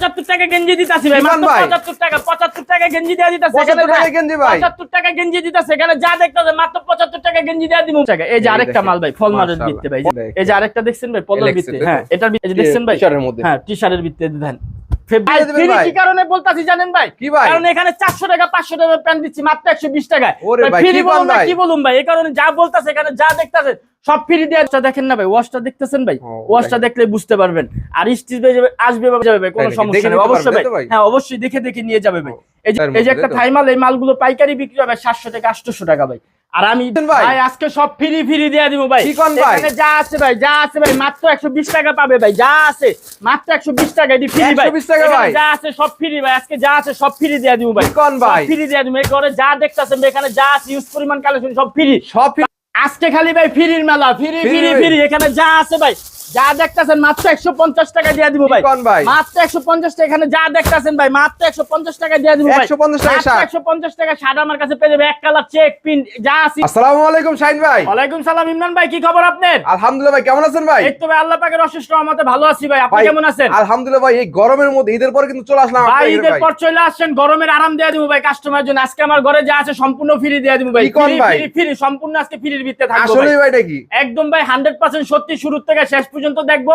পঁচাত্তর টাকা গেঞ্জি দিতাছি ভাই পঁচাত্তর টাকা পঁচাত্তর টাকা গেঞ্জি দেওয়া দিতাছে এখানে 75 টাকা গেঞ্জি ভাই। পঁচাত্তর টাকা গেঞ্জি দিতাছে এখানে যা দেখতেছে মাত্র পঁচাত্তর টাকা গেঞ্জি দেওয়া দিব টাকা এই যে আরেকটা মাল ভাই ফল মালের ভিত্তি ভাই এই যে আরেকটা দেখছেন ভাই পলের ভিত্তে। হ্যাঁ এটার ভিত্তে- দেখছেন ভাই। হ্যাঁ টি শার্টের ভিত্তে দেন ভাই দিয়ে দিবেন free ভাই? কি কারণে বলতাছি জানেন ভাই? কি ভাই? কারণ এখানে চারশো টাকা পাঁচশো টাকা প্যান্ট দিচ্ছি মাত্র একশো বিশ টাকায়। ভাই, ফ্রি বলুন পান না ভাই? কি বলুন ভাই? এই কারণে যা বলতাছে এখানে যা দেখতাছে সব ফ্রি দিয়ে দেখেন না ভাই ওয়াশটা দেখতেছেন ভাই? ওয়াশটা দেখলে বুঝতে পারবেন। আর স্টিচ যাবে আসবে যাবে ভাই কোনো তাই সমস্যা নেই। অবশ্যই ভাই? হ্যাঁ অবশ্যই দেখে দেখে নিয়ে যাবে ভাই। এই যে এই যে একটা থাইমাল এই মালগুলো পাইকারি বিক্রি হবে সাতশো টাকা আটশোশো টাকা ভাই। আর আমি ভাই? ভাই আজকে সব ফ্রি ফ্রি দিয়ে দিব ভাই কি কোন ভাই? এখানে যা আছে ভাই যা আছে ভাই মাত্র টাকা পাবে ভাই যা আছে মাত্র একশো বিশ টাকা এটি ফ্রি ভাই 120 টাকা ভাই? যা আছে সব ফ্রি ভাই আজকে যা আছে সব ফ্রি দিয়ে দিব ভাই কোন ভাই? ফ্রি দিয়ে দিব এই করে যা দেখতাছেন এখানে যা আছে ইউজ পরিমাণ কালেকশন সব ফ্রি সব আজকে খালি ভাই ফ্রির মেলা ফিরি ফ্রি ফ্রি এখানে যা আছে ভাই যা দেখতাছেন মাত্র একশো পঞ্চাশ টাকা দিয়ে দিব ভাই। কোন ভাই? মাত্র একশো পঞ্চাশ টাকা এখানে যা দেখতাছেন ভাই মাত্র একশো পঞ্চাশ টাকা দিয়ে দিব ভাই। 150 টাকা একশো পঞ্চাশ টাকা শার্ট আমার কাছে পেয়ে যাবে। এক কালার চেক পিন যা আছে। আসসালামু আলাইকুম শাহিন ভাই। ওয়ালাইকুম সালাম ইমরান ভাই কি খবর আপনার? আলহামদুলিল্লাহ ভাই কেমন আছেন ভাই? এই তো ভাই আল্লাহ পাকের অশেষ রহমতে ভালো আছি ভাই। আপনি কেমন আছেন? আলহামদুলিল্লাহ ভাই এই গরমের মধ্যে ঈদের পর কিন্তু চলে আসলাম ভাই ঈদের পর চলে আসছেন গরমের আরাম দিয়ে দিব ভাই কাস্টমার জন্য। আজকে আমার ঘরে যা আছে সম্পূর্ণ ফ্রি দিয়ে দিব ভাই। ফ্রি ফ্রি সম্পূর্ণ আজকে ফ্রির ভিত্তিতে থাকব। আসলে ভাই। এটা কি? একদম ভাই হান্ড্রেড পার্সেন্ট সত্যি শুরু থেকে শেষ পর্যন্ত দেখব।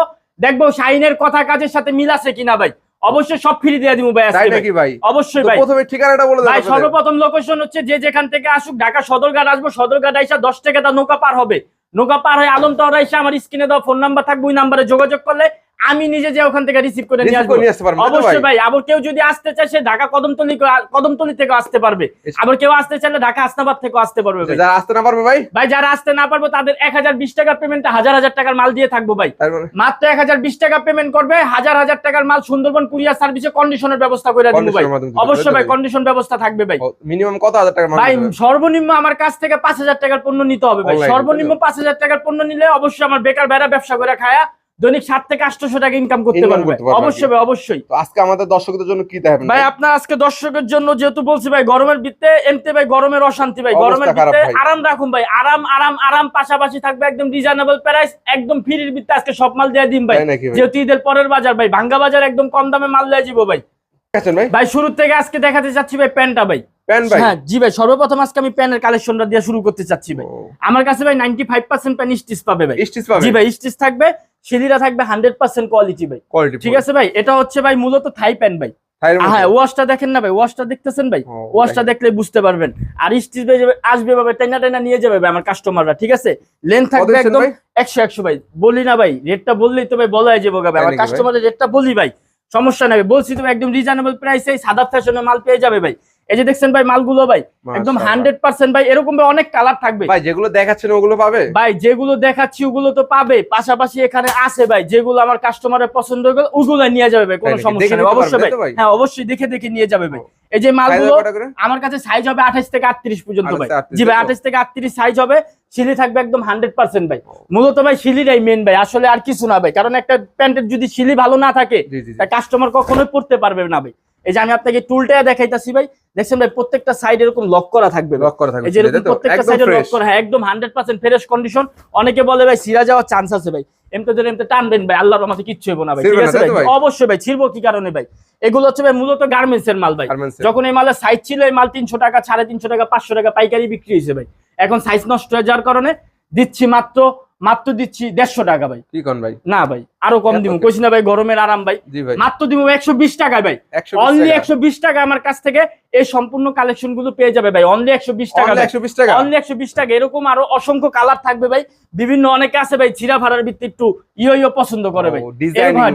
দেখব শাইনের কথা কাজের সাথে মিল আছে কিনা ভাই। অবশ্যই সব ফ্রি দিয়ে দিব ভাই নাকি ভাই। অবশ্যই ভাই। প্রথমে ঠিকানাটা বলে ভাই সর্বপ্রথম লোকেশন হচ্ছে যে যেখান থেকে আসুক ঢাকা সদরঘাট আসব। সদরঘাট আইসা দশ টাকা তার নৌকা পার হবে। নৌকা পার হয়ে আলম তো আমার স্ক্রিনে দেওয়া ফোন নাম্বার থাকবে ওই নাম্বারে যোগাযোগ করলে আমি নিজে যে ওখান থেকে রিসিভ করে নিয়ে আসব। অবশ্যই ভাই? আবার কেউ যদি আসতে চায় সে ঢাকা কদমতলি কদমতলি থেকে আসতে পারবে। আবার কেউ আসতে চাইলে ঢাকা আসনাবাদ থেকে আসতে পারবে ভাই। যারা আসতে না পারবে ভাই? ভাই যারা আসতে না পারব তাদের এক হাজার বিশ টাকার পেমেন্টে হাজার হাজার টাকার মাল দিয়ে থাকব ভাই। মাত্র এক হাজার বিশ টাকা পেমেন্ট করবে হাজার হাজার টাকার মাল সুন্দরবন কুরিয়ার সার্ভিসে কন্ডিশনের ব্যবস্থা করে দিব ভাই। অবশ্যই ভাই কন্ডিশন ব্যবস্থা থাকবে ভাই। মিনিমাম কত হাজার টাকা ভাই সর্বনিম্ন আমার কাছ থেকে পাঁচ হাজার টাকার পণ্য নিতে হবে ভাই। সর্বনিম্ন পাঁচ হাজার টাকার পণ্য নিলে অবশ্যই আমার বেকার বেড়া ব্যবসা করে খায়া দৈনিক সাত থেকে আটশোশো টাকা ইনকাম করতে পারবে। অবশ্যই অবশ্যই। আজকে আমাদের দর্শকদের জন্য কি দেখাবেন? ভাই আপনার আজকে দর্শকের জন্য যেহেতু বলছি ভাই গরমের ভিত্তে এমতে ভাই গরমের অশান্তি ভাই গরমের ভিত্তে আরাম রাখুন ভাই আরাম আরাম আরাম পাশাপাশি থাকবে একদম রিজনেবল প্রাইস একদম ফ্রির ভিত্তে আজকে সব মাল দিয়ে দিন ভাই? যেহেতু ঈদের পরের বাজার ভাই ভাঙ্গা বাজার একদম কম দামে মাল দিয়ে যাব ভাই। ভাই? ভাই শুরু থেকে আজকে দেখাতে চাচ্ছি ভাই প্যান্টটা ভাই। ভাই? হ্যাঁ জি ভাই সর্বপ্রথম আজকে আমি প্যানের কালেকশনটা দিয়ে শুরু করতে চাচ্ছি ভাই। আমার কাছে ভাই ninety five percent pan stitch পাবে ভাই। স্টিচ পাবে? জি ভাই স্টিচ থাকবে। সিলিরা থাকবে হান্ড্রেড পার্সেন্ট কোয়ালিটি ভাই। ঠিক আছে ভাই? এটা হচ্ছে ভাই মূলত থাই প্যান ভাই। হ্যাঁ ওয়াশটা দেখেন না ভাই ওয়াশটা দেখতেছেন ভাই? ওয়াশটা দেখলে বুঝতে পারবেন। আর স্টিচ আসবে ভাবে টাইনা টাইনা নিয়ে যাবে ভাই আমার কাস্টমাররা ঠিক আছে? লেন থাকবে একদম একশো একশো ভাই। বলি না ভাই রেটটা বললেই তো ভাই বলা হয়ে যাব ভাই। আমার? কাস্টমারের রেটটা বলি ভাই। সমস্যা নাই বলছি তো একদম রিজনেবল প্রাইসে সাদা ফ্যাশনের মাল পেয়ে যাবে ভাই। এই যে দেখছেন ভাই মালগুলো ভাই একদম হান্ড্রেড পার্সেন্ট ভাই এরকম ভাই অনেক কালার থাকবে। ভাই যেগুলো দেখাচ্ছেন ওগুলো পাবে? ভাই যেগুলো দেখাচ্ছি ওগুলো তো পাবে। পাশাপাশি এখানে আছে ভাই যেগুলো আমার কাস্টমারের পছন্দ হয়ে হবে ওগুলো নিয়ে যাবে ভাই কোনো সমস্যা নেই। অবশ্যই ভাই? হ্যাঁ অবশ্যই দেখে দেখে নিয়ে যাবে ভাই। এই যে মালগুলো? আমার কাছে সাইজ হবে আঠাশ থেকে আটত্রিশ পর্যন্ত ভাই। জি ভাই? আঠাশ থেকে আটত্রিশ সাইজ হবে সিলি থাকবে একদম হান্ড্রেড পার্সেন্ট ভাই। মূলত ভাই সিলিটাই মেন ভাই আসলে আর কিছু না ভাই কারণ একটা প্যান্টের যদি সিলি ভালো না থাকে। তা কাস্টমার কখনোই পড়তে পারবে না ভাই। এই যে আমি আপনাকে টুলটা দেখাইতাছি ভাই দেখছেন ভাই প্রত্যেকটা সাইড এরকম লক করা থাকবে লক করা থাকবে এই যে প্রত্যেকটা সাইডে লক করা হ্যাঁ একদম হান্ড্রেড পার্সেন্ট ফ্রেশ কন্ডিশন অনেকে বলে ভাই সিরা যাওয়ার চান্স আছে ভাই। এমতে ধরে এমতে টানবেন ভাই আল্লাহর রহমতে কিচ্ছু হইব না ভাই ঠিক আছে ভাই? অবশ্যই ভাই ছিড়বো কি কারণে ভাই? এগুলো হচ্ছে ভাই মূলত গার্মেন্টস এর মাল ভাই। যখন এই মালের সাইজ ছিল এই মাল তিনশো টাকা সাড়ে তিনশো টাকা পাঁচশো টাকা পাইকারি বিক্রি হয়েছে ভাই। এখন সাইজ নষ্ট হয়ে যাওয়ার কারণে দিচ্ছি মাত্র মাত্র দিচ্ছি দেড়শো টাকা ভাই। কি কোন ভাই? না ভাই আরও কম দিব? কইছি না ভাই গরমের আরাম ভাই। মাত্র দিব একশো বিশ টাকায় ভাই। 120 অনলি একশো বিশ টাকা আমার কাছ থেকে এই সম্পূর্ণ কালেকশনগুলো পেয়ে যাবে ভাই। অনলি একশো বিশ টাকা ভাই। 120 টাকা? অনলি একশো বিশ টাকা। এরকম আরও অসংখ্য কালার থাকবে ভাই। বিভিন্ন অনেকে আছে ভাই চিরা ভাড়ার ভিত্তি একটু ইয়ো ইয়ো পছন্দ করে ভাই।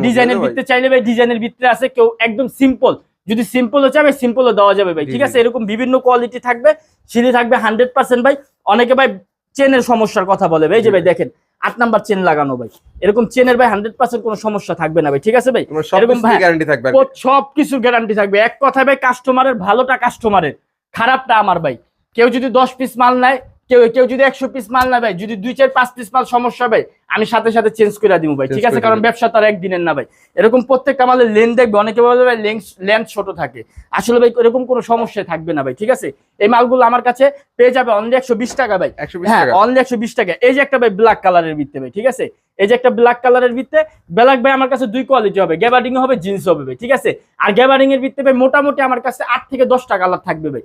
ডিজাইনের তাই ভিত্তি চাইলে ভাই ডিজাইনের ভিত্তি আছে। কেউ একদম সিম্পল যদি সিম্পল চাবে সিম্পলও দেওয়া যাবে ভাই। ঠিক আছে? এরকম বিভিন্ন কোয়ালিটি থাকবে। সিঁড়ি থাকবে হান্ড্রেড পার্সেন্ট ভাই। অনেকে ভাই চেনের সমস্যার কথা বলে ভাই এই যে ভাই দেখেন আট নাম্বার চেন লাগানো ভাই। এরকম চেনের ভাই হান্ড্রেড পার্সেন্ট কোনো সমস্যা থাকবে না ভাই ঠিক আছে ভাই? এরকম ভাই গ্যারান্টি থাকবে আর সব কিছু গ্যারান্টি থাকবে। এক কথায় ভাই কাস্টমারের ভালোটা কাস্টমারের খারাপটা আমার ভাই। কেউ যদি দশ পিস মাল নেয় কেউ কেউ যদি একশো পিস মাল না ভাই যদি দুই চার পাঁচ পিস মাল সমস্যা ভাই আমি সাথে সাথে চেঞ্জ করে দিব ভাই ঠিক আছে? কারণ ব্যবসা তো আর একদিনের না ভাই। এরকম প্রত্যেকটা মালের লেন দেখবে অনেকে বলে ভাই লেন্থ ছোট থাকে। আসলে ভাই এরকম কোনো সমস্যা থাকবে না ভাই ঠিক আছে? এই মালগুলো আমার কাছে পেয়ে যাবে অনলি একশো বিশ টাকা ভাই। একশো হ্যাঁ অনলি একশো বিশ টাকা। এই যে একটা ভাই ব্ল্যাক কালারের ভিত্তে ভাই ঠিক আছে? এই যে একটা ব্ল্যাক কালারের ভিত্তে ব্ল্যাক ভাই আমার কাছে দুই কোয়ালিটি হবে গ্যাবার্ডিং হবে জিন্স হবে ভাই ঠিক আছে? আর গ্যাবার্ডিং এর ভিত্তে ভাই মোটামুটি আমার কাছে আট থেকে দশটা কালার থাকবে ভাই।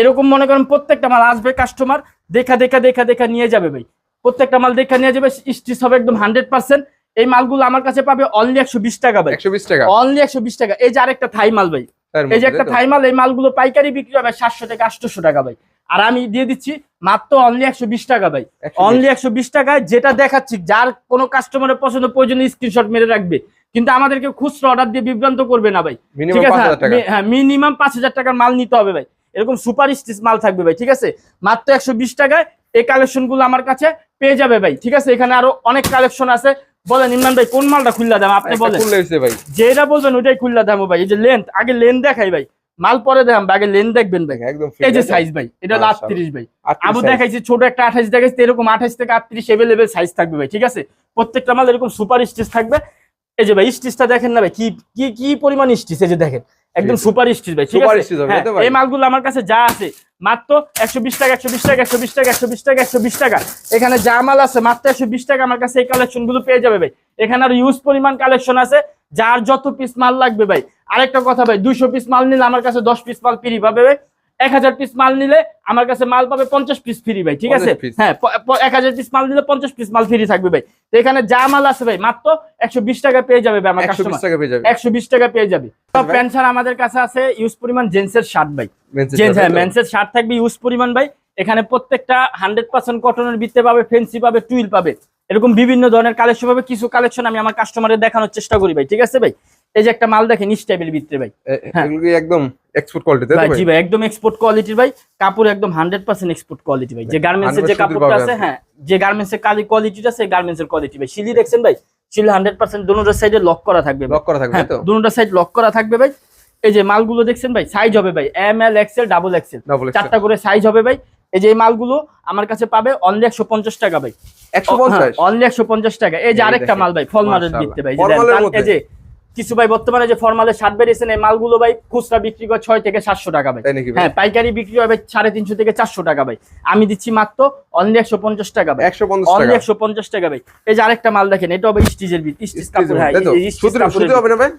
এরকম মনে করেন প্রত্যেকটা মাল আসবে কাস্টমার দেখা দেখা দেখা দেখা নিয়ে যাবে ভাই। প্রত্যেকটা মাল দেখা নিয়ে যাবে স্টিচ হবে একদম হান্ড্রেড পার্সেন্ট এই মালগুলো আমার কাছে পাবে অনলি একশো বিশ টাকা ভাই। একশো বিশ টাকা। অনলি একশো বিশ টাকা। এই যে আরেকটা থাই মাল ভাই। এই যে একটা থাই মাল এই মালগুলো পাইকারি বিক্রি হবে সাতশো থেকে আটশোশো টাকা ভাই। আর আমি দিয়ে দিচ্ছি মাত্র অনলি একশো বিশ টাকা ভাই। অনলি একশো বিশ টাকায় যেটা দেখাচ্ছি যার কোনো কাস্টমারের পছন্দ প্রয়োজনীয় স্ক্রিনশট মেরে রাখবে। কিন্তু আমাদেরকে খুচরা অর্ডার দিয়ে বিভ্রান্ত করবে না ভাই। ঠিক আছে? 5,000 টাকা। মি- হ্যাঁ মিনিমাম পাঁচ হাজার টাকার মাল নিতে হবে ভাই। এরকম সুপার স্টিচ মাল থাকবে ভাই ঠিক আছে? মাত্র একশো বিশ টাকায় এই কালেকশনগুলো আমার কাছে পেয়ে যাবে ভাই ঠিক আছে? এখানে আরও অনেক কালেকশন আছে। বলেন ইমরান ভাই কোন মালটা খুললা দাম? আপনি বলেন। ভাই। যেটা বলবেন ওইটাই খুললা দাম ভাই। এই যে লেন্থ আগে লেন দেখাই ভাই। মাল পরে দেখাম আগে লেন দেখবেন ভাই। একদম এই যে সাইজ ভাই এটা হলো মাশাআল্লাহ। আটত্রিশ ভাই। 38 আবু। দেখাইছি ছোট একটা আঠাইশ দেখাইছি এরকম আঠাইশ থেকে আটত্রিশ এভেলেবেল সাইজ থাকবে ভাই ঠিক আছে? প্রত্যেকটা মাল এরকম সুপার স্টিচ থাকবে। এই যে ভাই স্টিচটা দেখেন না ভাই কি কি কি পরিমাণ স্টিচ এই যে দেখেন। একদম। সুপার স্টিচ ভাই ঠিক আছে? হ্যাঁ? এই মালগুলো আমার কাছে যা আছে মাত্র একশো বিশ টাকা একশো বিশ টাকা একশো বিশ টাকা একশো বিশ টাকা একশো বিশ টাকা। এখানে যা মাল আছে মাত্র একশো বিশ টাকা আমার কাছে এই কালেকশনগুলো পেয়ে যাবে ভাই। এখানে আর ইউজ পরিমাণ কালেকশন আছে যার যত পিস মাল লাগবে ভাই। আরেকটা কথা ভাই দুইশো পিস মাল নিলে আমার কাছে দশ পিস মাল ফ্রি পাবে ভাই। এক হাজার পিস মাল নিলে আমার কাছে মাল পাবে পঞ্চাশ পিস ফ্রি ভাই ঠিক আছে? হ্যাঁ এক হাজার পিস মাল নিলে পঞ্চাশ পিস মাল ফ্রি থাকবে ভাই। তো এখানে যা মাল আছে ভাই মাত্র একশো বিশ টাকা পেয়ে যাবে আমার একশো বিশ টাকা পেয়ে যাবে। যাবে। প্যান্ট ছাড়া আমাদের কাছে আছে ইউজ পরিমাণ জেন্সের শার্ট ভাই। সাথে, হ্যাঁ? মেন্সের শার্ট থাকবে ইউজ পরিমাণ ভাই। এখানে প্রত্যেকটা হান্ড্রেড পার্সেন্ট কটনের ভিত্তে পাবে ফেন্সি পাবে টুইল পাবে। এরকম বিভিন্ন ধরনের কালেকশন পাবে কিছু কালেকশন আমি আমার কাস্টমারের দেখানোর চেষ্টা করি ভাই ঠিক আছে ভাই? এই যে একটা মাল দেখেন স্টাইবের ভিতরে ভাই। হ্যাঁ। একদম এক্সপোর্ট কোয়ালিটি ভাই? জি ভাই একদম এক্সপোর্ট কোয়ালিটির ভাই কাপড় একদম হান্ড্রেড পার্সেন্ট এক্সপোর্ট কোয়ালিটি ভাই। যে গার্মেন্টস এর যে 100% কাপড়টা আছে হ্যাঁ যে গার্মেন্টস এর কালি কোয়ালিটিটা আছে গার্মেন্টস এর কোয়ালিটি ভাই। শিলি দেখছেন ভাই? শিলি হান্ড্রেড পার্সেন্ট দুটোর সাইডে লক করা থাকবে লক করা থাকবে হ্যাঁ তো? দুটোর সাইড লক করা থাকবে ভাই। এই যে মালগুলো দেখছেন ভাই সাইজ হবে ভাই M L XL double XL চারটা করে সাইজ হবে ভাই। এই যে এই মালগুলো আমার কাছে পাবে অনলি একশো পঞ্চাশ টাকা ভাই। অনলি একশো পঞ্চাশ টাকা। এই যে আরেকটা মাল ভাই ফলমালের মাশাআল্লাহ। দিতে ভাই? এই যে কিছু ভাই বর্তমানে যে ফরমালের শার্ট বেরিয়েছেন এই মালগুলো ভাই খুচরা বিক্রি করে ছয় থেকে সাতশো টাকা ভাই? হ্যাঁ পাইকারি বিক্রি হবে সাড়ে তিনশো থেকে চারশো টাকা ভাই। আমি দিচ্ছি মাত্র অনলি একশো পঞ্চাশ টাকা ভাই। একশো পঞ্চাশ অনলি টাকা একশো পঞ্চাশ টাকা ভাই। এই যে আরেকটা মাল দেখেন এটা হবে স্টিচের ভিত স্টিচ কাপড় হ্যাঁ সুতি- সুতি?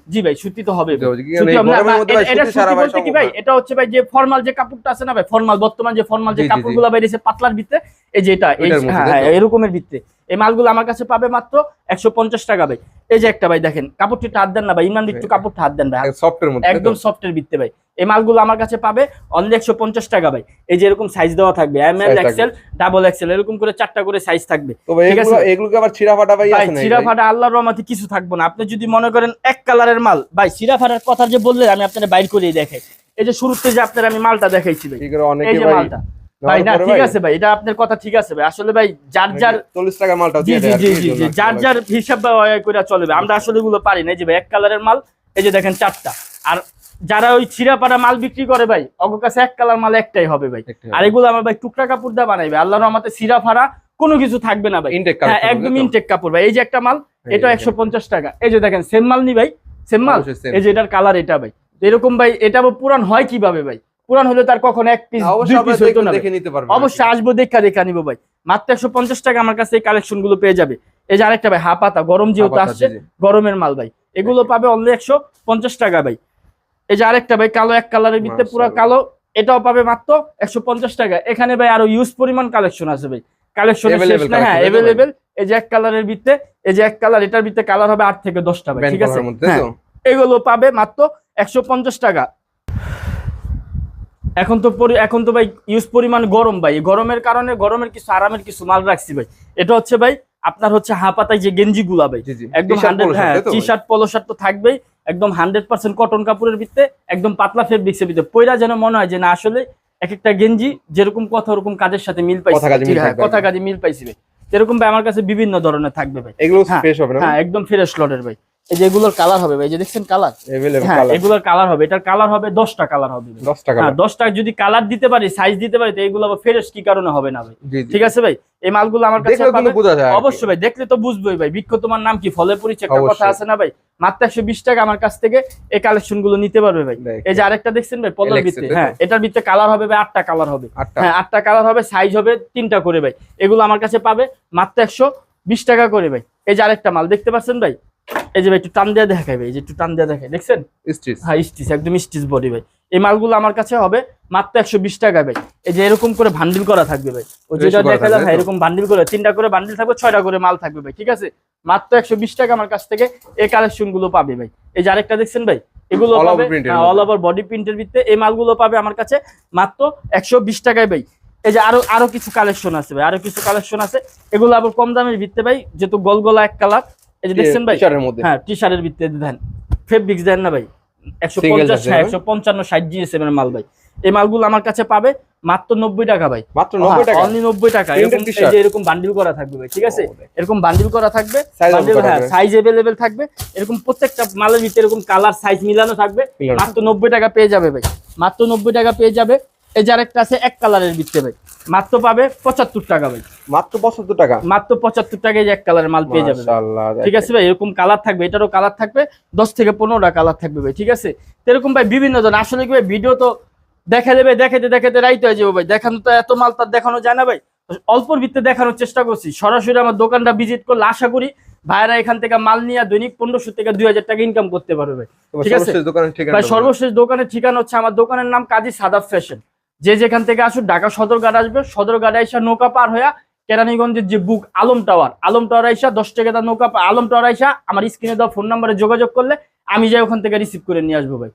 জি ভাই সুতি তো হবে। কি সুতি এই হবে না, গরমের না, মধ্যে ভাই এটা- সুতি সুতি হচ্ছে ভাই যে ফর্মাল যে কাপড়টা আছে না ভাই ফর্মাল বর্তমান যে ফর্মাল যে। কাপড়গুলো বাইরেছে পাতলার ভিতরে এই যে এটা হ্যাঁ? হ্যাঁ, এরকমের ভিত্তে এই মালগুলো আমার কাছে পাবে মাত্র একশো পঞ্চাশ টাকা ভাই। এই যে একটা ভাই দেখেন কাপড়টি হাত দেন না ভাই ইমান একটু কাপড়টা হাত দেন ভাই সফটের মধ্যে? একদম সফটের ভিত্তে ভাই। এই মালগুলো আমার কাছে পাবে অনলি একশো পঞ্চাশ টাকা ভাই। এই যে এরকম সাইজ দেওয়া থাকবে M L. XL double XL এরকম করে চারটা করে সাইজ থাকবে। এগুলোকে আবার ছিঁড়া ফাটা ভাই ফাটা আল্লাহর রহমতে কিছু থাকব না। আপনি যদি মনে করেন এক কালারের মাল ভাই চিরা ফাটার কথা যে বললেন আমি আপনার বাইর করেই দেখাই। এই যে শুরুতে যে আপনার আমি মালটা দেখাইছি ভাই। এই যে মালটা। ভাই না ঠিক আছে ভাই এটা আপনার কথা ঠিক আছে ভাই। আসলে ভাই যার যার চল্লিশ টাকা মালটা জি দিয়ে জি জি জি যার যার হিসাব করে চলবে আমরা আসলে এগুলো পারি না। এই যে ভাই এক কালারের মাল এই যে দেখেন চারটা। আর যারা ওই ছিঁড়াপাড়া মাল বিক্রি করে ভাই অগ কাছে এক কালার মাল একটাই হবে ভাই। আর এগুলো আমার ভাই টুকরা কাপড় দিয়ে বানাইবে। আল্লাহর রহমতে সিরা ফাড়া কোনো কিছু থাকবে না ভাই। হ্যাঁ একদম ইনটেক কাপড় ভাই। এই যে একটা মাল এটা দেখেন। একশো পঞ্চাশ টাকা। এই যে দেখেন সেম মাল নি ভাই? সেম মাল? এই যে এটার কালার এটা ভাই। এরকম ভাই এটা পুরান হয় কীভাবে ভাই? পুরান হলে তার কখন এক পিস দুই অবশ্যই পিস হইতো দেখে- নিতে পারবেন অবশ্যই আসব দেখা দেখা নিবো ভাই। মাত্র একশো পঞ্চাশ টাকা আমার কাছে এই কালেকশনগুলো পেয়ে যাবে। এই যে আরেকটা ভাই হাপাতা গরম যেহেতু আসছে। গরমের মাল ভাই। এগুলো পাবে অনলি একশো পঞ্চাশ টাকা ভাই। এই যে আরেকটা ভাই কালো এক কালারের ভিতরে পুরো কালো এটাও পাবে মাত্র একশো পঞ্চাশ টাকা। এখানে ভাই আরও ইউজ পরিমাণ কালেকশন আছে ভাই। কালেকশন হ্যাঁ? এভেলেবেল এই যে এক কালারের ভিতরে এই যে এক কালার এটার ভিতরে কালার হবে আট থেকে দশটা ভাই ঠিক আছে? হ্যাঁ? এগুলো পাবে মাত্র একশো পঞ্চাশ টাকা। এখন তো এখন তো ভাই ইউজ পরিমাণ গরম ভাই। গরমের কারণে গরমের কিছু আরামের কিছু মাল রাখছি ভাই। এটা হচ্ছে ভাই আপনার হচ্ছে হাঁপাতায় যে গেঞ্জি গুলা ভাই। একদম হ্যাঁ টি শার্ট পলো শার্ট তো থাকবেই একদম হান্ড্রেড পার্সেন্ট কটন কাপড়ের ভিত্তে একদম পাতলা ফেব্রিক্সের ভিতরে পয়রা যেন মনে হয় যে না আসলে এক একটা গেঞ্জি যেরকম কথা ওরকম কাজের সাথে মিল পাইছি। কথা কাজে মিল হ্যাঁ। কাজে মিল পাইছি ভাই। এরকম ভাই আমার কাছে বিভিন্ন ধরনের থাকবে ভাই। এগুলো হ্যাঁ, হ্যাঁ একদম ফ্রেশ লটের ভাই। এই যে এগুলোর কালার হবে ভাই যে দেখছেন কালার হ্যাঁ এগুলোর কালার হবে। এটার কালার হবে দশটা কালার হবে ভাই। 10 টাকা হ্যাঁ দশটা যদি কালার দিতে পারি সাইজ দিতে পারি তো এইগুলো আবার ফেরেস কি কারণে হবে না ভাই? ঠিক আছে ভাই? এই মালগুলো আমার কাছে। অবশ্যই ভাই দেখলে তো বুঝবোই ভাই। বিক্ষ তোমার নাম কি? ফলে পরিচয়? একটা কথা আছে না ভাই? মাত্র একশো বিশ টাকা আমার কাছ থেকে এই কালেকশনগুলো নিতে পারবে ভাই। এই যে আরেকটা দেখছেন ভাই পলার Alex ভিত্তি হ্যাঁ এটার ভিত্তে কালার হবে ভাই আটটা কালার হবে। হ্যাঁ আটটা কালার হবে সাইজ হবে তিনটা করে ভাই। এগুলো আমার কাছে পাবে মাত্র একশো বিশ টাকা করে ভাই। এই যে আরেকটা মাল দেখতে পাচ্ছেন ভাই? এই যে ভাই একটু টান দিয়ে দেখাই ভাই এই যে একটু টান দিয়ে দেখাই দেখছেন? স্টিচ। হ্যাঁ স্টিচ একদম স্টিচ বডি ভাই। এই মালগুলো আমার কাছে হবে মাত্র একশো বিশ টাকা ভাই। এই যে এরকম করে ভান্ডিল করা থাকবে ভাই। ওই যেটা দেখালাম থাকবে, হ্যাঁ? এরকম বান্ডিল করে তিনটা করে বান্ডিল থাকবে ছয়টা করে মাল থাকবে ভাই ঠিক আছে? মাত্র একশো বিশ টাকা আমার কাছ থেকে এই কালেকশনগুলো পাবে ভাই। এই যে আরেকটা দেখছেন ভাই এগুলো পাবে অল। ওভার বডি প্রিন্টের ভিত্তিতে এই মালগুলো পাবে আমার কাছে মাত্র একশো বিশ টাকায় ভাই। এই যে আরও আরও কিছু কালেকশন আছে ভাই আরও কিছু কালেকশন আছে। এগুলো আবার কম দামের ভিত্তে ভাই যেহেতু গোল গোলা এক কালার এই যে দেখছেন ভাই? হ্যাঁ টি শার্টের ভিত্তিতে দেন। ফেব্রিক্স দেন না ভাই। একশো পঞ্চাশ হ্যাঁ একশো পঞ্চান্ন ষাট এর মাল ভাই। এই মালগুলো আমার কাছে পাবে মাত্র নব্বই টাকা ভাই। মাত্র 90 টাকা? অনলি নব্বই টাকা। এরকম বান্ডিল করা থাকবে ভাই ঠিক আছে? এরকম বান্ডিল করা থাকবে। করা হ্যাঁ থাকবে। সাইজ এভেলেবেল থাকবে। এরকম প্রত্যেকটা মালের ভিতরে এরকম কালার সাইজ মিলানো থাকবে। মাত্র নব্বই টাকা পেয়ে যাবে ভাই। মাত্র নব্বই টাকা পেয়ে যাবে। এই যে আরেকটা আছে এক কালারের ভিত্তে ভাই। মাত্র পাবে পঁচাত্তর টাকা ভাই। মাত্র 75 টাকা? মাত্র পঁচাত্তর টাকায় এক কালারের মাল পেয়ে যাবে ঠিক আছে ভাই এরকম কালার থাকবে এটারও কালার থাকবে দশ থেকে পনেরোটা কালার থাকবে ভাই ঠিক আছে? এরকম ভাই বিভিন্ন জন আসলে কি ভাই ভিডিও তো দেখা দেবে দেখাতে দেখাতে রাইতে হয়ে যাবে ভাই। দেখানো তো এত মাল তার দেখানো যায় না ভাই। অল্পর ভিত্তে দেখানোর চেষ্টা করছি। সরাসরি আমার দোকানটা ভিজিট করলে আশা করি ভাইরা এখান থেকে মাল নিয়ে দৈনিক পনেরোশো থেকে দুই হাজার টাকা ইনকাম করতে পারবে ভাই। ঠিক আছে। সর্বশেষ দোকানের ঠিকানা ভাই সর্বশেষ দোকানের ঠিকানা হচ্ছে আমার দোকানের নাম কাজী সাদাব ফ্যাশন যে যেখান থেকে আসুক, ঢাকা সদরঘাট আসবে। সদরঘাট আইসা নৌকা পার হইয়া কেরানীগঞ্জের যে বুক আলম টাওয়ার আলম টাওয়ার আইসা দশ টাকা নৌকা আলম টাওয়ার আইসা আমার স্ক্রিনে দেওয়া ফোন নাম্বারে যোগাযোগ করলে আমি যাই ওখান থেকে রিসিভ করে নিয়ে আসব ভাই।